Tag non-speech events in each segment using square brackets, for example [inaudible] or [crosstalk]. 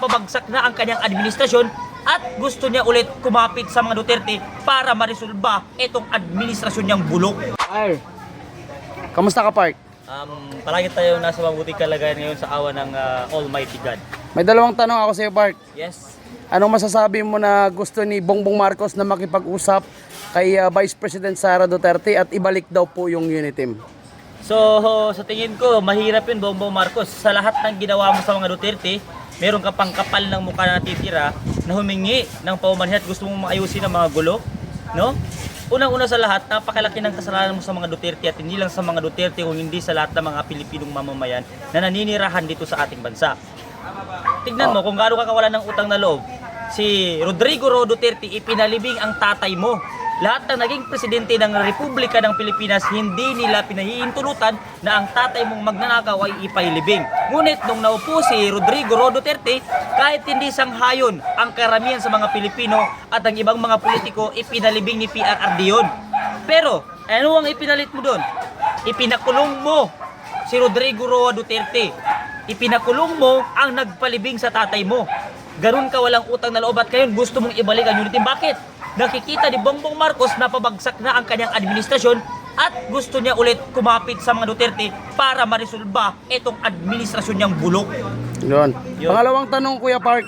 Pabagsak na ang kanyang administrasyon at gusto niya ulit kumapit sa mga Duterte para maresolba itong administrasyon niyang bulok. Fire. Kamusta ka, Park? Um, palagi tayo nasa mabuting kalagayan ngayon sa awa ng ah, Almighty God. May dalawang tanong ako sa iyo, Park. Yes. Anong masasabi mo na gusto ni Bongbong Marcos na makipag-usap kay uh, Vice President Sara Duterte at ibalik daw po yung unity team? So, sa tingin ko, mahirap yun, Bongbong Marcos. Sa lahat ng ginawa mo sa mga Duterte, meron ka pang kapal ng mukha na natitira na humingi ng paumanhin at gusto mong maayusin ang mga gulo. No? Unang-una sa lahat, napakalaki ng kasalanan mo sa mga Duterte at hindi lang sa mga Duterte kung hindi sa lahat ng mga Pilipinong mamamayan na naninirahan dito sa ating bansa. Tignan mo kung gaano ka kawalan ng utang na loob. Si Rodrigo Ro Duterte ipinalibing ang tatay mo. Lahat ng naging presidente ng Republika ng Pilipinas, hindi nila pinahihintulutan na ang tatay mong magnanakaw ay ipailibing. Ngunit nung naupo si Rodrigo Ro Duterte, kahit hindi sanghayon ang karamihan sa mga Pilipino at ang ibang mga politiko, ipinalibing ni PRRD yun. Pero, ano ang ipinalit mo doon? Ipinakulong mo si Rodrigo Roa Duterte. Ipinakulong mo ang nagpalibing sa tatay mo. Ganun ka walang utang na loob at ngayon gusto mong ibalik ang unity. Bakit? Nakikita ni Bongbong Marcos na pabagsak na ang kanyang administrasyon at gusto niya ulit kumapit sa mga Duterte para maresolba itong administrasyon niyang bulok. Yun. Yun. Pangalawang tanong, Kuya Park.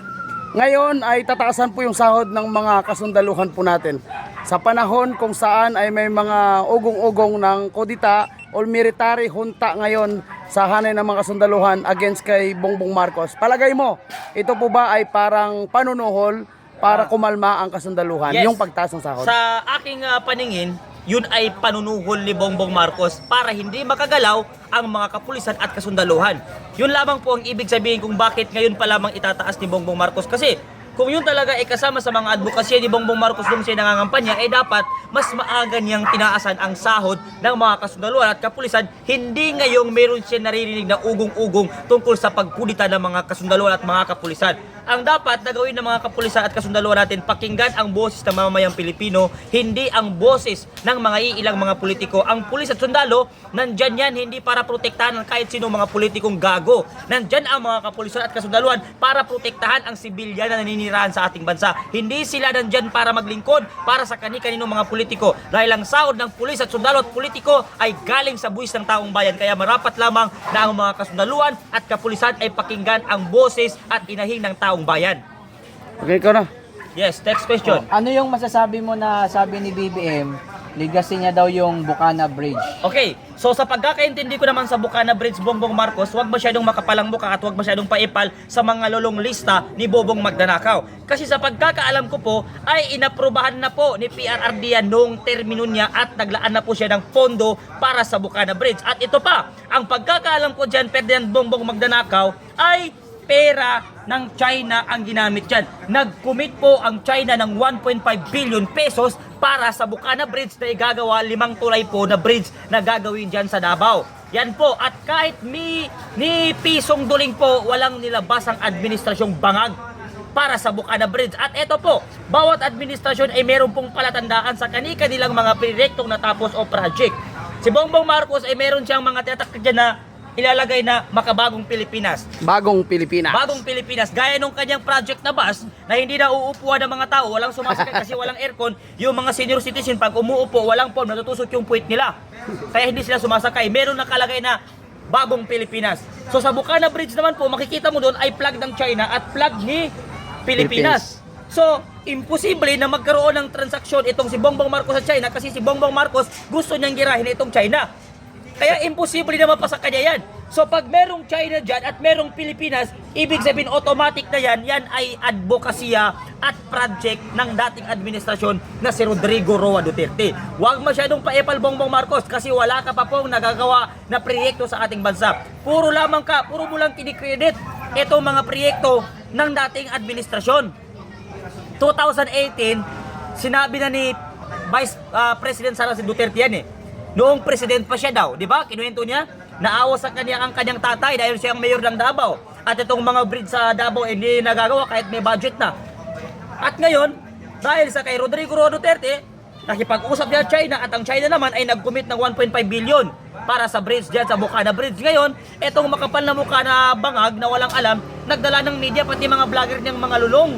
Ngayon ay tataasan po yung sahod ng mga kasundaluhan po natin. Sa panahon kung saan ay may mga ugong-ugong ng kodita o military junta ngayon sa hanay ng mga kasundaluhan against kay Bongbong Marcos. Palagay mo, ito po ba ay parang panunuhol para kumalma ang kasundaluhan, Yes. yung pagtaas ng sahod? Sa aking ah, paningin, yun ay panunuhol ni Bongbong Marcos para hindi makagalaw ang mga kapulisan at kasundaluhan. Yun lamang po ang ibig sabihin kung bakit ngayon pa lamang itataas ni Bongbong Marcos. Kasi kung yun talaga ay kasama sa mga advokasya ni Bongbong Marcos nung siya nangangampanya, eh dapat mas maaga niyang tinaasan ang sahod ng mga kasundaluhan at kapulisan, hindi ngayong meron siya naririnig na ugong-ugong tungkol sa pagkudita ng mga kasundaluhan at mga kapulisan. Ang dapat na gawin ng mga kapulisan at kasundaluhan natin, pakinggan ang boses ng mamamayang Pilipino, hindi ang boses ng mga iilang mga politiko. Ang pulis at sundalo, nandyan yan hindi para protektahan ang kahit sino mga politikong gago. Nandyan ang mga kapulisan at kasundaluhan para protektahan ang sibilyan na naninirahan sa ating bansa. Hindi sila nandyan para maglingkod para sa kani-kaninong mga politiko. Dahil ang sahod ng pulis at sundalo at politiko ay galing sa buwis ng taong bayan. Kaya marapat lamang na ang mga kasundaluhan at kapulisan ay pakinggan ang boses at inahing ng taong bayan. Okay, ikaw na. Yes, next question. Ano yung masasabi mo na sabi ni BBM, legacy niya daw yung Bukana Bridge? Okay, so sa pagkakaintindi ko naman sa Bukana Bridge Bongbong Marcos, huwag masyadong makapalang mukha at huwag masyadong paipal sa mga lolong lista ni Bobong Magdanakaw. Kasi sa pagkakaalam ko po, ay inaprubahan na po ni PRRD yan noong termino niya at naglaan na po siya ng pondo para sa Bukana Bridge. At ito pa, ang pagkakaalam ko dyan, Ferdinand Bongbong Magdanakaw, ay pera ng China ang ginamit dyan. Nag-commit po ang China ng 1.5 billion pesos para sa Bukana Bridge na igagawa limang tulay po na bridge na gagawin dyan sa Davao. Yan po, at kahit ni, ni pisong duling po, walang nilabas ang administrasyong bangag para sa Bukana Bridge. At ito po, bawat administrasyon ay meron pong palatandaan sa kani-kanilang mga proyektong natapos o project. Si Bongbong Marcos ay meron siyang mga tinatak dyan na ilalagay na makabagong Pilipinas. Bagong Pilipinas. Bagong Pilipinas, gaya nung kanyang project na bus na hindi na uupuan ng mga tao, walang sumasakay kasi walang aircon, yung mga senior citizen pag umuupo, walang form, natutusok yung puwit nila. Kaya hindi sila sumasakay. Meron nakalagay na bagong Pilipinas. So sa Bukana Bridge naman po, makikita mo doon ay flag ng China at flag ni Pilipinas. So, imposible na magkaroon ng transaksyon itong si Bongbong Marcos sa China kasi si Bongbong Marcos gusto niyang girahin itong China. Kaya imposible na mapasa kanya yan. So pag merong China dyan at merong Pilipinas, ibig sabihin automatic na yan, yan ay advokasya at project ng dating administrasyon na si Rodrigo Roa Duterte. Huwag masyadong paepal Bongbong Marcos kasi wala ka pa pong nagagawa na proyekto sa ating bansa. Puro lamang ka, puro mo lang kinikredit itong mga proyekto ng dating administrasyon. 2018, sinabi na ni Vice ah, President Sara Duterte yan eh. Noong president pa siya daw, di ba? Kinuwento niya, naawa sa kanya ang kanyang tatay dahil siya ang mayor ng Davao. At itong mga bridge sa Davao eh, hindi nagagawa kahit may budget na. At ngayon, dahil sa kay Rodrigo Roa Duterte, nakipag-usap niya China at ang China naman ay nag-commit ng 1.5 billion para sa bridge dyan sa Bukana Bridge. Ngayon, etong makapal na mukha na bangag na walang alam, nagdala ng media pati mga vlogger niyang mga lulong.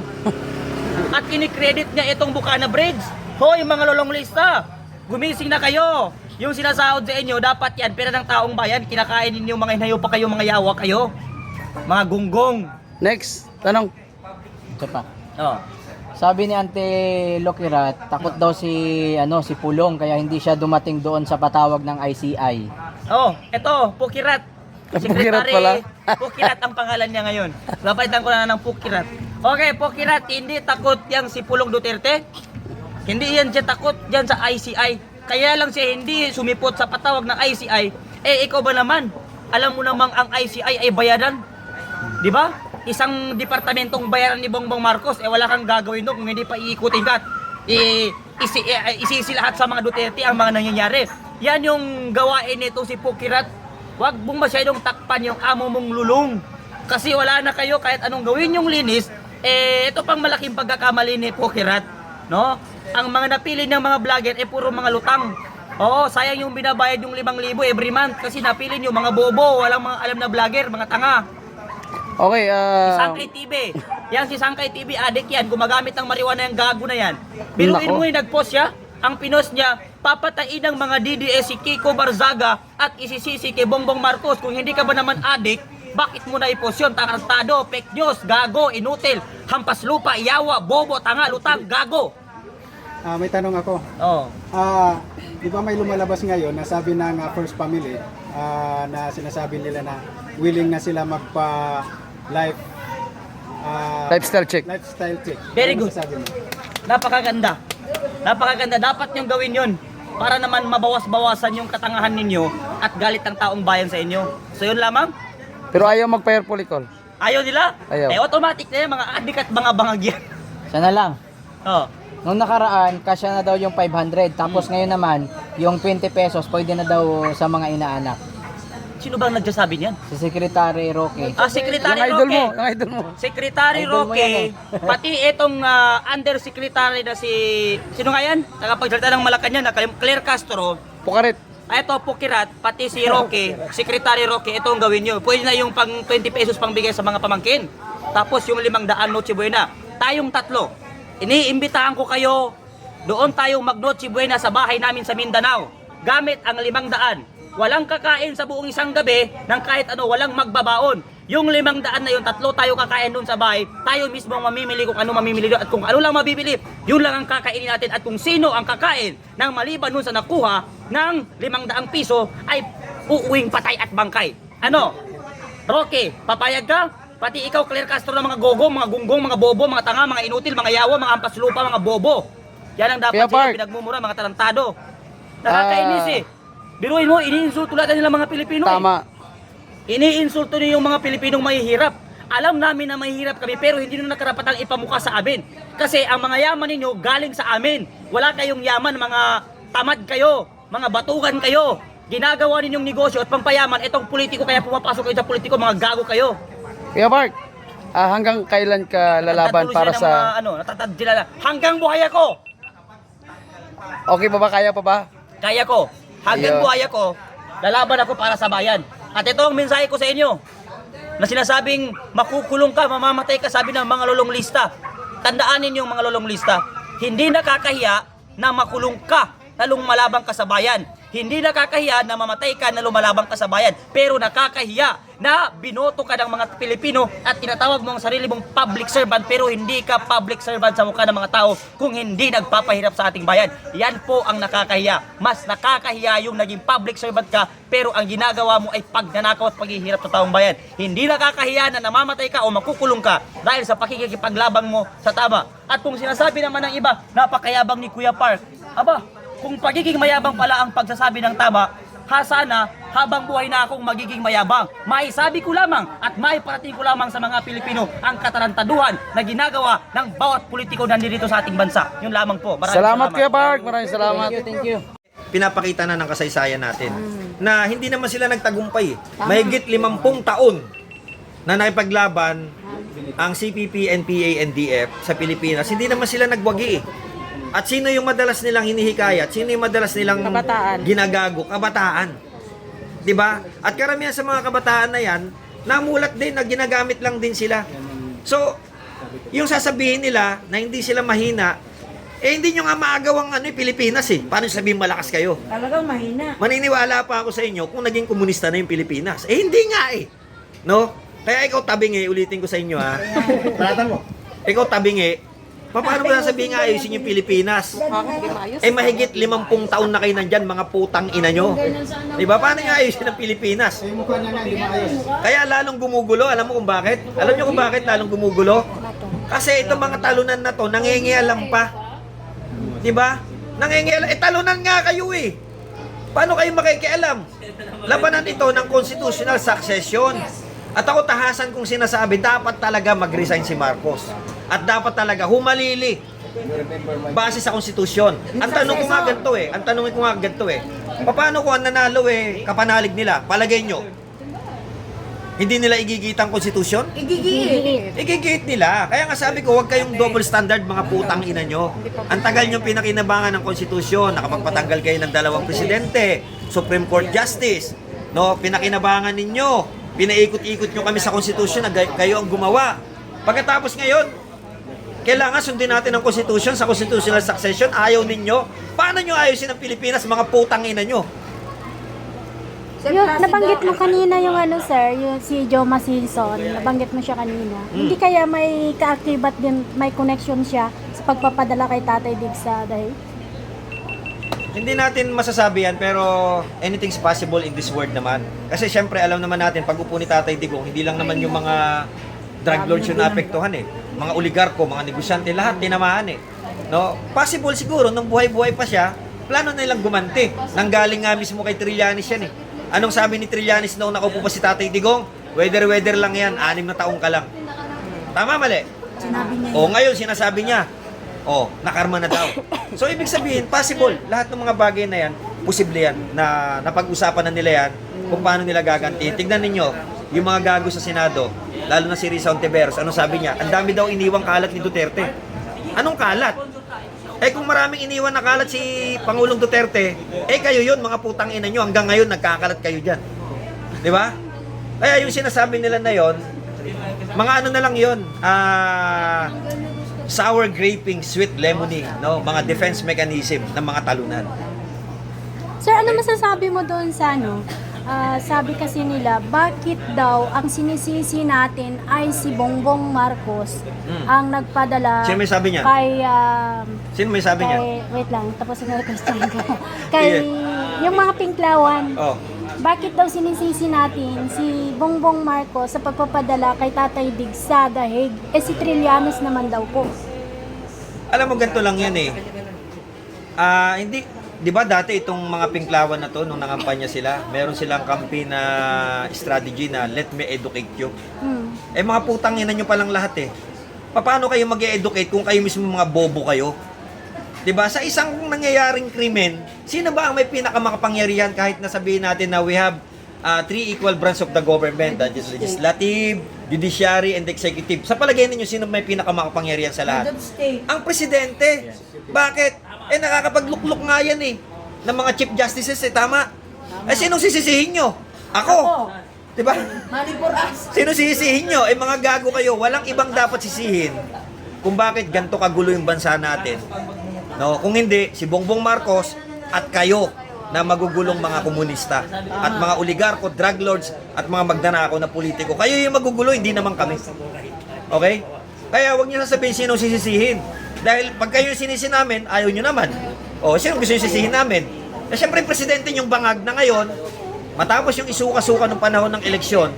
At kinikredit niya itong Bukana Bridge. Hoy mga lulong lista, gumising na kayo. Yung sinasahod sa inyo, dapat yan, pera ng taong bayan, kinakain ninyo mga inayo pa kayo, mga yawa kayo. Mga gunggong. Next, tanong. Ito pa. Oh. Sabi ni Ante Lokirat, takot daw si ano si Pulong kaya hindi siya dumating doon sa patawag ng ICI. Oh, eto, Pukirat. [laughs] Pukirat pala. [laughs] Pukirat ang pangalan niya ngayon. Napalitan ko na ng Pukirat. Okay, Pukirat, hindi takot yang si Pulong Duterte. Hindi yan siya takot dyan sa ICI. Kaya lang siya hindi sumipot sa patawag ng ICI. Eh, ikaw ba naman? Alam mo namang ang ICI ay bayaran. Di ba? Isang departamentong bayaran ni Bongbong Marcos, eh wala kang gagawin doon kung hindi pa iikutin ka. at I, isi, eh, isisi lahat sa mga Duterte ang mga nangyayari. Yan yung gawain nito si Pukirat. Huwag mong masyadong takpan yung amo mong lulong. Kasi wala na kayo kahit anong gawin yung linis, eh ito pang malaking pagkakamali ni Pukirat. No? Ang mga napili ng mga vlogger eh puro mga lutang. Oo, sayang yung binabayad yung 5,000 every month kasi napili nyo mga bobo, walang mga alam na vlogger, mga tanga. Okay, ah... Sangkay TV. Yan si Sangkay TV, adik yan. Gumagamit ng marijuana yung gago na yan. Nako. mo yung nag-post siya, ang pinost niya, papatayin ng mga DDS si Kiko Barzaga at isisisi kay Bongbong Marcos. Kung hindi ka ba naman adik, bakit mo na i-post yun? Tarantado, fake news, gago, inutil, hampas lupa, iyawa, bobo, tanga, lutang, gago. Ah, may tanong ako. Oh. Ah, di ba may lumalabas ngayon na sabi ng ah, First Family ah, na sinasabi nila na willing na sila magpa life ah, Lifestyle check. lifestyle check. Very Ano good. mo? Napakaganda. Napakaganda. Dapat niyong gawin yun para naman mabawas-bawasan yung katangahan ninyo at galit ng taong bayan sa inyo. So yun lamang. Pero ayaw mag-fire polycol. Ayaw nila? Ayaw. Eh automatic na yan, mga adik at mga bangag yan. Sana lang. Oh. Nung nakaraan, kasya na daw yung 500. Tapos ngayon naman, yung 20 pesos pwede na daw sa mga inaanak. Sino bang nagsasabi niyan? Si Secretary Roque. Ah, Secretary Yung idol Roque. mo, yung idol mo. Secretary Idol mo Roque, yan eh. [laughs] pati itong ah, undersecretary na si... Sino nga yan? Nakapagsalita ng Malacanang, na Claire Castro. Pukarit. Ah, Ito po Kirat, pati si Roque, [laughs] Secretary Roque, ito ang gawin nyo. Pwede na yung pang 20 pesos pang bigay sa mga pamangkin. Tapos yung limang daan Noche Buena. Tayong tatlo, iniimbitahan ko kayo, doon tayong mag Noche Buena sa bahay namin sa Mindanao. Gamit ang limang daan. Walang kakain sa buong isang gabi ng kahit ano, walang magbabaon. Yung limang daan na yun, tatlo tayo kakain doon sa bahay. Tayo mismo ang mamimili kung ano mamimili doon at kung ano lang mabibili, yun lang ang kakainin natin. At kung sino ang kakain ng maliban doon sa nakuha ng limang daang piso ay uuwing patay at bangkay. Ano? Roque, papayag ka? Pati ikaw, Claire Castro ng mga gogo, mga gunggong, mga bobo, mga tanga, mga inutil, mga yawa, mga ampas lupa, mga bobo. Yan ang dapat Kuya sa'yo, Bart. pinagmumura, mga tarantado. Nakakainis Ah. eh. Biruin mo, iniinsulto lahat nila mga Pilipino eh. Tama. Iniinsulto niyo yung mga Pilipinong mahihirap. Alam namin na mahihirap kami pero hindi nyo nakarapatang ipamukha sa amin. Kasi ang mga yaman ninyo galing sa amin. Wala kayong yaman, mga tamad kayo, mga batugan kayo. Ginagawa ninyong negosyo at pampayaman, itong politiko kaya pumapasok kayo sa politiko, mga gago kayo. Kuya Mark, ah, hanggang kailan ka lalaban para sila ng sa... Mga, ano, natatad sila na, hanggang buhay ako! Okay pa ba? Kaya pa ba? Kaya ko. Hanggang buhay ako, lalaban ako para sa bayan. At ito ang mensahe ko sa inyo. Na sinasabing makukulong ka, mamamatay ka, sabi ng mga lolong lista. Tandaan ninyo mga lolong lista, hindi nakakahiya na makulong ka na lumalabang ka sa bayan. Hindi nakakahiya na mamatay ka na lumalabang ka sa bayan. Pero nakakahiya na binoto ka ng mga Pilipino at tinatawag mo ang sarili mong public servant pero hindi ka public servant sa mukha ng mga tao kung hindi nagpapahirap sa ating bayan. Yan po ang nakakahiya. Mas nakakahiya yung naging public servant ka pero ang ginagawa mo ay pagnanakaw at paghihirap sa taong bayan. Hindi nakakahiya na namamatay ka o makukulong ka dahil sa pakikipaglabang mo sa tama. At kung sinasabi naman ng iba, napakayabang ni Kuya Park. Aba, kung pagiging mayabang pala ang pagsasabi ng tama, ha sana habang buhay na akong magiging mayabang. Maisabi ko lamang at maiparating ko lamang sa mga Pilipino ang katarantaduhan na ginagawa ng bawat politiko na nandito sa ating bansa. Yun lamang po. Maraming Salamat Kuya Mark. Maraming salamat. Thank you, thank you. pinapakita na ng kasaysayan natin na hindi naman sila nagtagumpay. Mahigit 50 taon na nakipaglaban ang CPP, NPA, NDF sa Pilipinas. Hindi naman sila nagwagi. At sino yung madalas nilang hinihikayat? Sino yung madalas nilang Kabataan. ginagago? Kabataan. 'Di ba? At karamihan sa mga kabataan na 'yan, namulat din na ginagamit lang din sila. So, yung sasabihin nila na hindi sila mahina, eh hindi nyo nga maagawang ano, eh, Pilipinas eh. Paano sabihin malakas kayo? Talagang mahina. Maniniwala pa ako sa inyo kung naging komunista na yung Pilipinas. Eh hindi nga eh. No? Kaya ikaw tabing eh, ulitin ko sa inyo ha. Mo. Ikaw tabing eh, Pa- paano mo sasabihin nga ayusin yung Pilipinas? Eh mahigit limampung taon na kayo nandyan, mga putang ina nyo. Di ba? Paano nyo ayusin ang Pilipinas? Nga. Kaya lalong gumugulo. Alam mo kung bakit? Alam nyo kung bakit lalong gumugulo? Kasi itong mga talunan na to, nangingialam pa. Di ba? Nangingialam. Eh, talunan nga kayo eh. Paano kayo makikialam? Labanan ito ng constitutional succession. At ako tahasan kong sinasabi, dapat talaga mag-resign si Marcos. At dapat talaga humalili base sa konstitusyon. Ang tanong ko nga ganito eh, ang tanong ko nga ganito eh, paano kung ang nanalo eh, kapanalig nila, palagay nyo, hindi nila igigit ang konstitusyon? Igigit. Igigit nila. Kaya nga sabi ko, huwag kayong double standard mga putang ina nyo. Ang tagal nyo pinakinabangan ng konstitusyon, nakapagpatanggal kayo ng dalawang presidente, Supreme Court Justice, no, pinakinabangan ninyo, pinaikot-ikot nyo kami sa konstitusyon na kayo ang gumawa. Pagkatapos ngayon, kailangan sundin natin ang konstitusyon sa constitutional succession. Ayaw ninyo. Paano nyo ayusin ang Pilipinas, mga putang ina nyo? Yung, nabanggit mo kanina yung ano sir, yung si Joe Masilson, nabanggit mo siya kanina. Hindi kaya may kaakibat din, may connection siya sa pagpapadala kay Tatay Dig sa dahil? Hindi natin masasabi yan, pero anything's possible in this world naman. Kasi syempre, alam naman natin, pag upo ni Tatay Digong, hindi lang naman yung mga drug lords yung naapektuhan eh. Mga oligarko, mga negosyante, lahat tinamaan eh. No? Possible siguro, nung buhay-buhay pa siya, plano nilang gumanti. Nanggaling nga mismo kay Trillanes yan eh. Anong sabi ni Trillanes noong nakaupo pa si Tatay Digong? Weather-weather lang yan, anim na taong ka lang. Tama mali? Sinabi niya O ngayon sinasabi niya, oh, nakarma na daw. So ibig sabihin, possible. Lahat ng mga bagay na yan, posible yan na napag-usapan na nila yan kung paano nila gagantiin. Tignan ninyo, yung mga gago sa Senado, lalo na si Risa Ontiveros, ano sabi niya? Ang dami daw iniwang kalat ni Duterte. Anong kalat? Eh kung maraming iniwan na kalat si Pangulong Duterte, eh kayo yun, mga putang ina nyo, hanggang ngayon nagkakalat kayo dyan. Di ba? Kaya yung sinasabi nila na yon, mga ano na lang yon, ah, sour graping, sweet lemony, no? Mga defense mechanism ng mga talunan. Sir, ano masasabi mo doon sa ano? Ah, sabi kasi nila, bakit daw ang sinisisi natin ay si Bongbong Marcos Hmm. ang nagpadala Sino may sabi niya? kay ah, Sino may sabi niya? kay, wait lang, tapos na question ko. [laughs] kay Sige. yung mga pinklawan. Oh. Bakit daw sinisisi natin si Bongbong Marcos sa pagpapadala kay Tatay Dig sa dahig? Eh si Trillanes naman daw po. Alam mo ganito lang 'yan eh. Ah, hindi 'di ba dati itong mga pinklawan na to nung nangampanya sila, meron silang campaign na strategy na let me educate you. Hmm. Eh mga putang ina nyo palang lahat eh. Paano kayo mag-educate kung kayo mismo mga bobo kayo? 'Di ba? Sa isang nangyayaring krimen, sino ba ang may pinakamakapangyarihan kahit na sabihin natin na we have uh, three equal branch of the government, that is legislative, judiciary, and executive. Sa palagay ninyo, sino may pinakamakapangyarihan sa lahat? Ang presidente. Bakit? Eh nakakapaglukluk nga yan eh. Ng mga chief justices eh, tama? Eh sinong sisisihin nyo? Ako. 'Di ba? Sino sisisihin nyo? Eh mga gago kayo, walang ibang dapat sisihin kung bakit ganito kagulo yung bansa natin. No, kung hindi si Bongbong Marcos at kayo na magugulong mga komunista at mga oligarko, drug lords at mga magnanakaw na politiko. Kayo yung magugulo, hindi naman kami. Okay? Kaya wag niyo sasabihin sino sisisihin. Dahil pag kayo sinisi namin, ayaw niyo naman. O, sino gusto yung sisihin namin? Eh, syempre, presidente yung bangag na ngayon, matapos yung isuka-suka ng panahon ng eleksyon,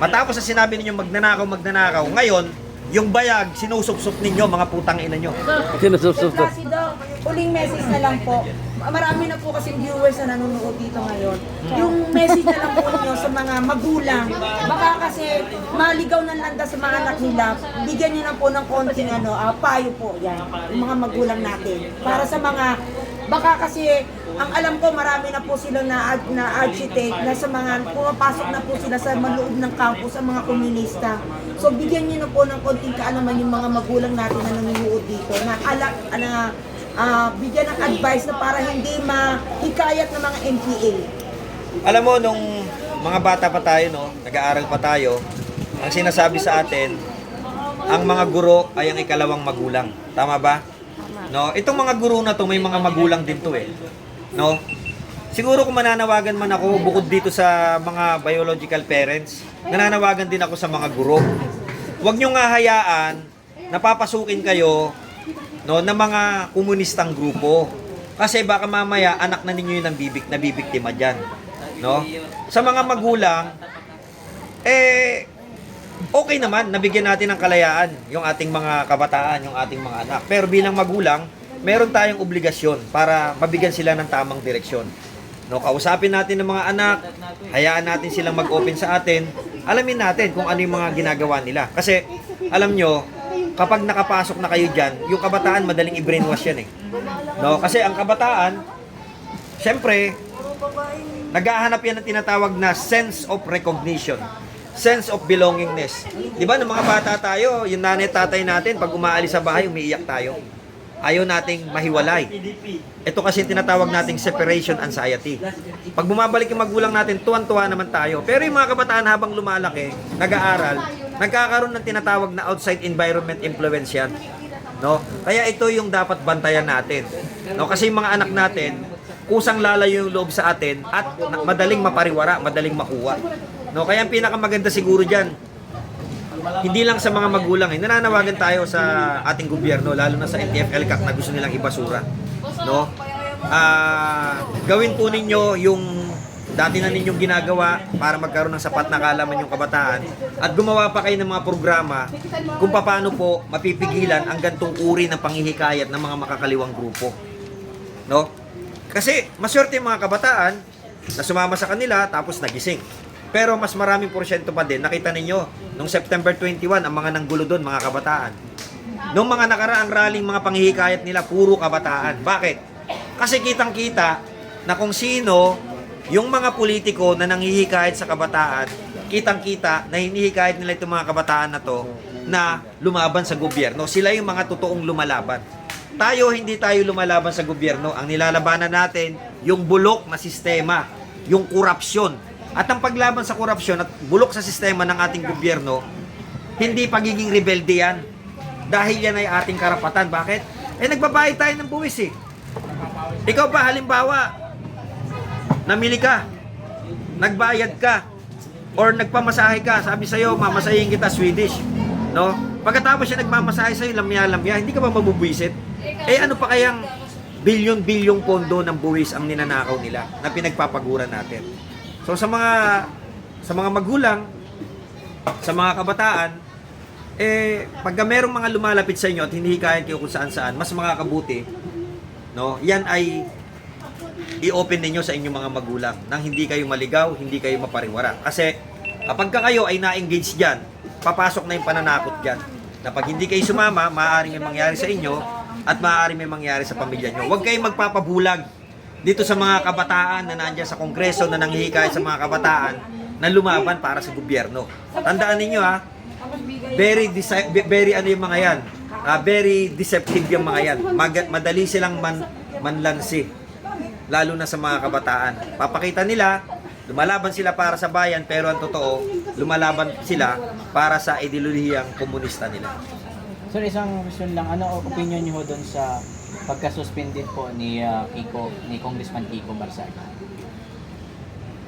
matapos sa sinabi ninyo magnanakaw, magnanakaw, ngayon, yung bayag, sinusupsup ninyo, mga putang ina nyo. Sinusupsup to. Uling message na lang po. Marami na po kasi viewers na nanonood dito ngayon. Yung message na lang po ninyo sa mga magulang. Baka kasi maligaw ng landas sa mga anak nila. Bigyan niyo na po ng konting ano, ah, payo po yan. Yung mga magulang natin. Para sa mga Baka kasi ang alam ko marami na po sila na na agitate na sa mga pumapasok na po sila sa maloob ng campus sa mga komunista. So bigyan niyo na po ng konting kaalaman yung mga magulang natin na nanonood dito na ala na ah, bigyan ng advice na para hindi mahikayat ng mga NPA. Alam mo, nung mga bata pa tayo, no, nag-aaral pa tayo, ang sinasabi sa atin, ang mga guro ay ang ikalawang magulang. Tama ba? No, itong mga guro na to, may mga magulang din to eh. No? Siguro kung mananawagan man ako bukod dito sa mga biological parents, nananawagan din ako sa mga guro. Huwag nyo nga hayaan na papasukin kayo no, ng mga komunistang grupo. Kasi baka mamaya anak na ninyo yung nabibik, nabibiktima dyan. No? Sa mga magulang, eh, okay naman, nabigyan natin ng kalayaan yung ating mga kabataan, yung ating mga anak. Pero bilang magulang, meron tayong obligasyon para mabigyan sila ng tamang direksyon. No, kausapin natin ng mga anak, hayaan natin silang mag-open sa atin, alamin natin kung ano yung mga ginagawa nila. Kasi, alam nyo, kapag nakapasok na kayo dyan, yung kabataan madaling i-brainwash yan eh. No, kasi ang kabataan, syempre, naghahanap yan ng tinatawag na sense of recognition sense of belongingness. Di ba, ng mga bata tayo, yung nanay tatay natin, pag umaalis sa bahay, umiiyak tayo. Ayaw nating mahiwalay. Ito kasi tinatawag nating separation anxiety. Pag bumabalik yung magulang natin, tuwan-tuwa naman tayo. Pero yung mga kabataan habang lumalaki, nag-aaral, nagkakaroon ng tinatawag na outside environment influence yan. No? Kaya ito yung dapat bantayan natin. No? Kasi yung mga anak natin, kusang lalayo yung loob sa atin at madaling mapariwara, madaling makuha. No, kaya ang pinakamaganda siguro diyan, hindi lang sa mga magulang, eh, nananawagan tayo sa ating gobyerno, lalo na sa NTF LCAC na gusto nilang ibasura. No? Ah, gawin po ninyo yung dati na ninyong ginagawa para magkaroon ng sapat na kaalaman yung kabataan at gumawa pa kayo ng mga programa kung paano po mapipigilan ang gantong uri ng panghihikayat ng mga makakaliwang grupo. No? Kasi maswerte yung mga kabataan na sumama sa kanila tapos nagising. Pero mas maraming porsyento pa din. Nakita ninyo, nung September 21, ang mga nanggulo doon, mga kabataan. Nung mga nakaraang rallying mga panghihikayat nila, puro kabataan. Bakit? Kasi kitang-kita na kung sino yung mga politiko na nanghihikayat sa kabataan, kitang-kita na hinihikayat nila itong mga kabataan na to na lumaban sa gobyerno. Sila yung mga totoong lumalaban. Tayo, hindi tayo lumalaban sa gobyerno. Ang nilalabanan natin, yung bulok na sistema, yung korupsyon. At ang paglaban sa korupsyon at bulok sa sistema ng ating gobyerno, hindi pagiging rebelde yan. Dahil yan ay ating karapatan. Bakit? Eh, nagbabayad tayo ng buwis eh. Ikaw ba, halimbawa, namili ka, nagbayad ka, or nagpamasahe ka, sabi sa'yo, mamasahin kita Swedish. No? Pagkatapos siya nagmamasahe sa'yo, lamya-lamya, hindi ka ba mabubwisit? Eh ano pa kayang bilyon-bilyong pondo ng buwis ang ninanakaw nila na pinagpapaguran natin? So sa mga sa mga magulang, sa mga kabataan, eh pagka merong mga lumalapit sa inyo at hinihikayan kayo kung saan-saan, mas makakabuti, no? Yan ay i-open ninyo sa inyong mga magulang nang hindi kayo maligaw, hindi kayo mapariwara. Kasi kapag ka kayo ay na-engage diyan, papasok na yung pananakot diyan. Na pag hindi kayo sumama, maaaring may mangyari sa inyo at maaaring may mangyari sa pamilya nyo. Huwag kayong magpapabulag dito sa mga kabataan na nandiyan sa kongreso na nanghihikayat sa mga kabataan na lumaban para sa gobyerno. Tandaan ninyo ha, very very ano yung mga yan. Ah, very deceptive yung mga yan. Mag- madali silang man manlansi lalo na sa mga kabataan. Papakita nila, lumalaban sila para sa bayan, pero ang totoo, lumalaban sila para sa ideolohiyang komunista nila. Sir, isang question lang. Ano opinion niyo doon sa pagka-suspended po ni ah, Kiko, ni Congressman Kiko Barsaga?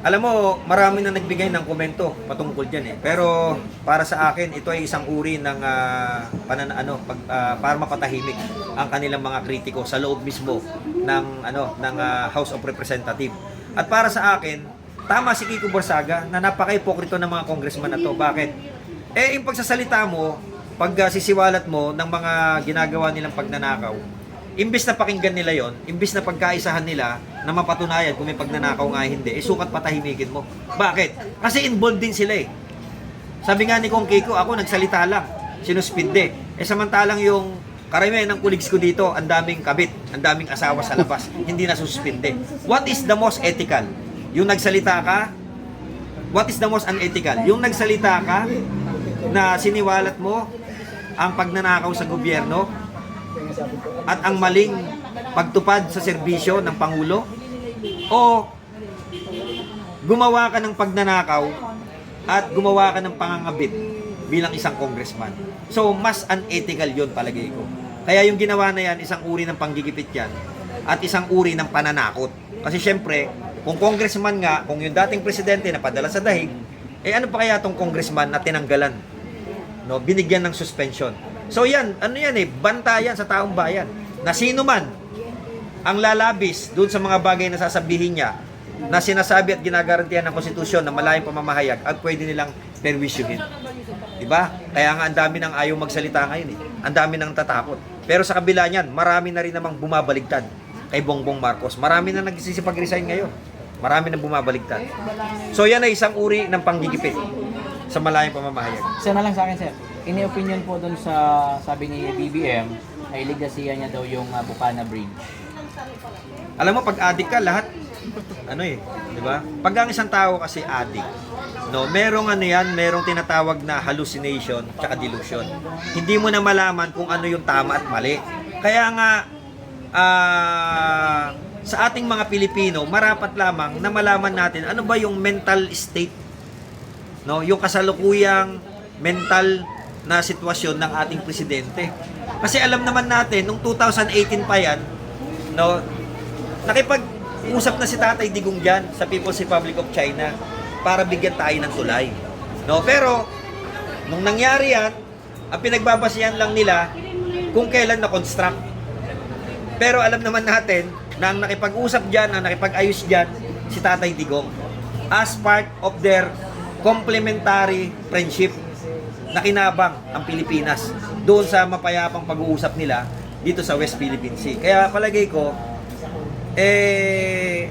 Alam mo, marami na nagbigay ng komento patungkol diyan eh. Pero para sa akin, ito ay isang uri ng ah, panan ano, pag, ah, para mapatahimik ang kanilang mga kritiko sa loob mismo ng ano ng ah, House of Representative. At para sa akin, tama si Kiko Borsaga na napaka-ipokrito ng mga congressman na to. Bakit? Eh, yung pagsasalita mo, pag ah, sisiwalat mo ng mga ginagawa nilang pagnanakaw, imbis na pakinggan nila yon, imbis na pagkaisahan nila na mapatunayan kung may pagnanakaw nga hindi, eh sukat patahimikin mo. Bakit? Kasi involved din sila eh. Sabi nga ni Kong Kiko, ako nagsalita lang, sinuspinde. Eh samantalang yung karamihan ng colleagues ko dito, ang daming kabit, ang daming asawa sa labas, [laughs] hindi na suspinde. What is the most ethical? Yung nagsalita ka, what is the most unethical? Yung nagsalita ka na siniwalat mo ang pagnanakaw sa gobyerno, at ang maling pagtupad sa serbisyo ng Pangulo? O gumawa ka ng pagnanakaw at gumawa ka ng pangangabit bilang isang congressman? So, mas unethical yon palagay ko. Kaya yung ginawa na yan, isang uri ng panggigipit yan at isang uri ng pananakot. Kasi syempre, kung congressman nga, kung yung dating presidente na padala sa dahig, eh ano pa kaya tong congressman na tinanggalan? No, binigyan ng suspension. So yan, ano yan eh, bantayan sa taong bayan. Na sino man ang lalabis doon sa mga bagay na sasabihin niya na sinasabi at ginagarantiyan ng konstitusyon na malayang pamamahayag at pwede nilang perwisyuhin. Diba? Kaya nga ang dami nang ayaw magsalita ngayon eh. Ang dami nang tatakot. Pero sa kabila niyan, marami na rin namang bumabaligtad kay Bongbong Marcos. Marami na nagsisipag-resign ngayon. Marami nang bumabaligtad. So yan ay isang uri ng panggigipit sa malayang pamamahayag. Isa na lang sa akin, sir. Ini-opinion po doon sa sabi ni BBM, ay ligasiya niya daw yung uh, Bukana Bridge. Alam mo, pag addict ka, lahat, ano eh, di ba? Pag ang isang tao kasi addict, no, merong ano yan, merong tinatawag na hallucination tsaka delusion. Hindi mo na malaman kung ano yung tama at mali. Kaya nga, ah, sa ating mga Pilipino, marapat lamang na malaman natin ano ba yung mental state, no, yung kasalukuyang mental na sitwasyon ng ating presidente. Kasi alam naman natin, nung 2018 pa yan, no, nakipag-usap na si Tatay Digong dyan sa People's Republic of China para bigyan tayo ng tulay. No, pero nung nangyari yan, ang pinagbabasihan lang nila kung kailan na-construct. Pero alam naman natin na ang nakipag-usap dyan, ang nakipag-ayos dyan, si Tatay Digong as part of their complementary friendship na kinabang ang Pilipinas doon sa mapayapang pag-uusap nila dito sa West Philippine Sea. Kaya palagay ko, eh,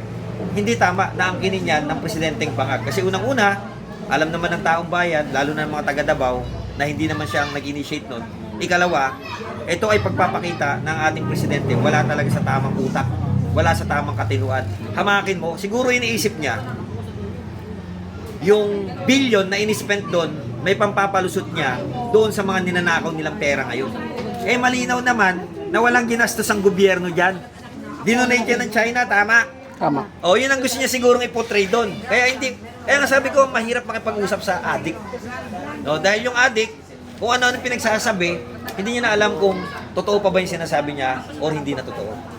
hindi tama na angkinin yan ng presidenteng bangag. Kasi unang-una, alam naman ng taong bayan, lalo na ng mga taga Davao, na hindi naman siya ang nag-initiate nun. Ikalawa, ito ay pagpapakita ng ating presidente, wala talaga sa tamang utak, wala sa tamang katinuan. Hamakin mo, siguro iniisip niya, yung billion na inispent doon, may pampapalusot niya doon sa mga ninanakaw nilang pera ngayon. Eh malinaw naman na walang ginastos ang gobyerno dyan. Dinonate yan ng China, tama? Tama. O, yun ang gusto niya sigurong ipotray doon. Kaya hindi, kaya nga sabi ko, mahirap makipag-usap sa addict. No, dahil yung addict, kung ano-ano pinagsasabi, hindi niya na alam kung totoo pa ba yung sinasabi niya or hindi na totoo.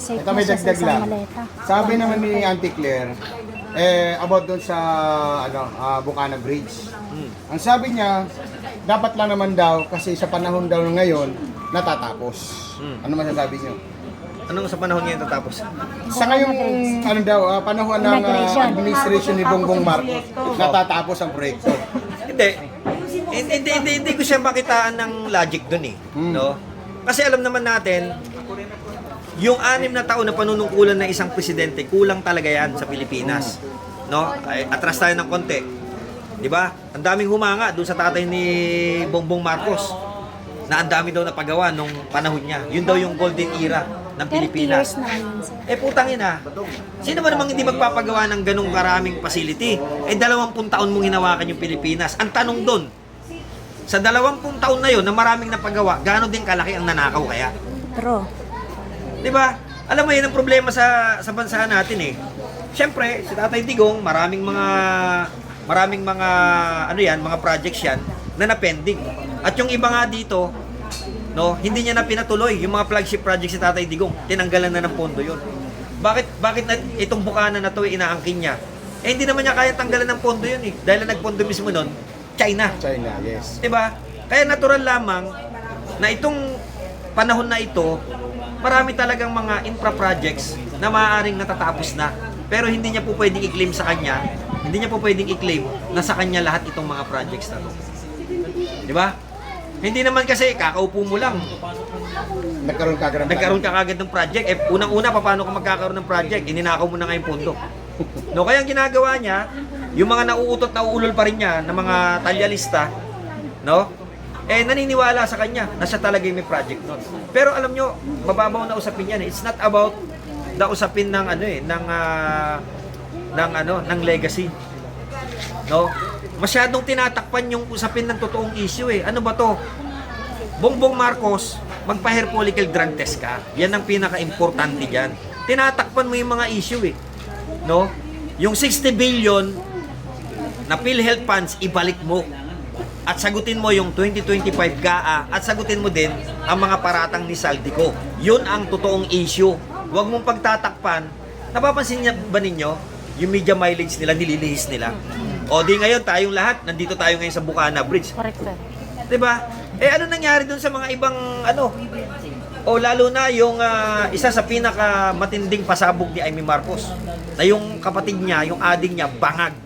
Safe Ito na may sa dagdag isang lang. maleta. Sabi naman ni Auntie Claire, eh, about doon sa ano, ah, Bukana Bridge. Hmm. Ang sabi niya, dapat lang naman daw kasi sa panahon daw ngayon, natatapos. Hmm. Ano masasabi niyo? Anong sa panahon ngayon tatapos? Sa ngayong ano daw, ah, panahon ng ah, administration ni Bongbong Marcos, natatapos ang proyekto. Hindi. Hindi, hindi, hindi, hindi ko siya makitaan ng logic dun eh. Hmm. No? Kasi alam naman natin, yung anim na taon na panunungkulan ng isang presidente, kulang talaga yan sa Pilipinas. No? Ay, atras tayo ng konti. 'Di ba? Ang daming humanga doon sa tatay ni Bongbong Marcos na ang dami daw napagawa nung panahon niya. Yun daw yung golden era ng 30 years Pilipinas. na yun, sir. Eh putang ina. Sino ba namang hindi magpapagawa ng ganong karaming facility? Eh dalawampung taon mong hinawakan yung Pilipinas. Ang tanong doon, sa dalawampung taon na yon na maraming napagawa, gaano din kalaki ang nanakaw kaya? True. 'Di ba? Alam mo 'yan ang problema sa sa bansa natin eh. Siyempre, si Tatay Digong, maraming mga maraming mga ano 'yan, mga projects 'yan na na-pending. At yung iba nga dito, no, hindi niya na pinatuloy yung mga flagship projects si Tatay Digong. Tinanggalan na ng pondo 'yon. Bakit bakit na, itong bukana na to inaangkin niya? Eh hindi naman niya kaya tanggalan ng pondo 'yun eh. Dahil nagpondo mismo noon, China. China, yes. 'Di ba? Kaya natural lamang na itong panahon na ito, marami talagang mga infra projects na maaaring natatapos na. Pero hindi niya po pwedeng i-claim sa kanya, hindi niya po pwedeng i-claim na sa kanya lahat itong mga projects na to. 'Di ba? Hindi naman kasi kakaupo mo lang, Nagkaroon ka agad ng nagkaroon ka kagad ng project. Eh, unang-una, paano ka magkakaroon ng project? Ininakaw mo na nga yung pondo. [laughs] No, kaya ang ginagawa niya, yung mga nauutot na uulol pa rin niya, ng mga talyalista, no? Eh, naniniwala sa kanya na siya talaga yung may project nun. Pero alam nyo, mababaw na usapin yan. eh. It's not about the usapin ng ano eh, ng, ah, ng ano, ng legacy. No? Masyadong tinatakpan yung usapin ng totoong issue eh. Ano ba to? Bongbong Marcos, magpa-hair follicle drug test ka. Yan ang pinaka-importante diyan. Tinatakpan mo yung mga issue eh. No? Yung 60 billion na PhilHealth funds, ibalik mo. At sagutin mo yung 2025 GAA at sagutin mo din ang mga paratang ni Saldico. Yun ang totoong issue. Huwag mong pagtatakpan. Napapansin niya ba ninyo? Yung media mileage nila, nililihis nila. O di ngayon, tayong lahat, nandito tayo ngayon sa Bukana Bridge. Correct, sir. 'Di ba? Eh ano nangyari dun sa mga ibang ano? O lalo na yung ah, isa sa pinaka matinding pasabog ni Amy Marcos na yung kapatid niya, yung ading niya, bangag.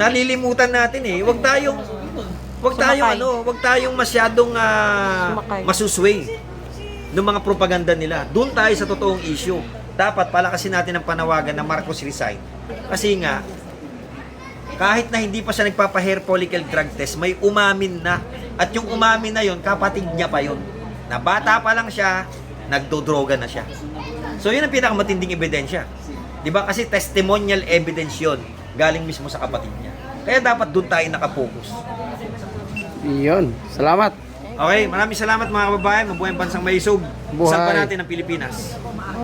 Nalilimutan natin eh. Huwag tayong Huwag tayong Sumakay. ano, huwag tayong masyadong ah, Sumakay. masusway ng mga propaganda nila. Doon tayo sa totoong issue. Dapat palakasin natin ang panawagan na Marcos resign. Kasi nga, kahit na hindi pa siya nagpapa-hair follicle drug test, may umamin na. At yung umamin na yon kapatid niya pa yon. Na bata pa lang siya, nagdodroga na siya. So yun ang pinakamatinding ebidensya. 'Di ba? Kasi testimonial evidence yon galing mismo sa kapatid niya. Kaya dapat doon tayo nakapokus. Iyon. Salamat. Okay, maraming salamat mga kababayan. Mabuhay ang bansang maisog. Buhay. Saan natin ang Pilipinas?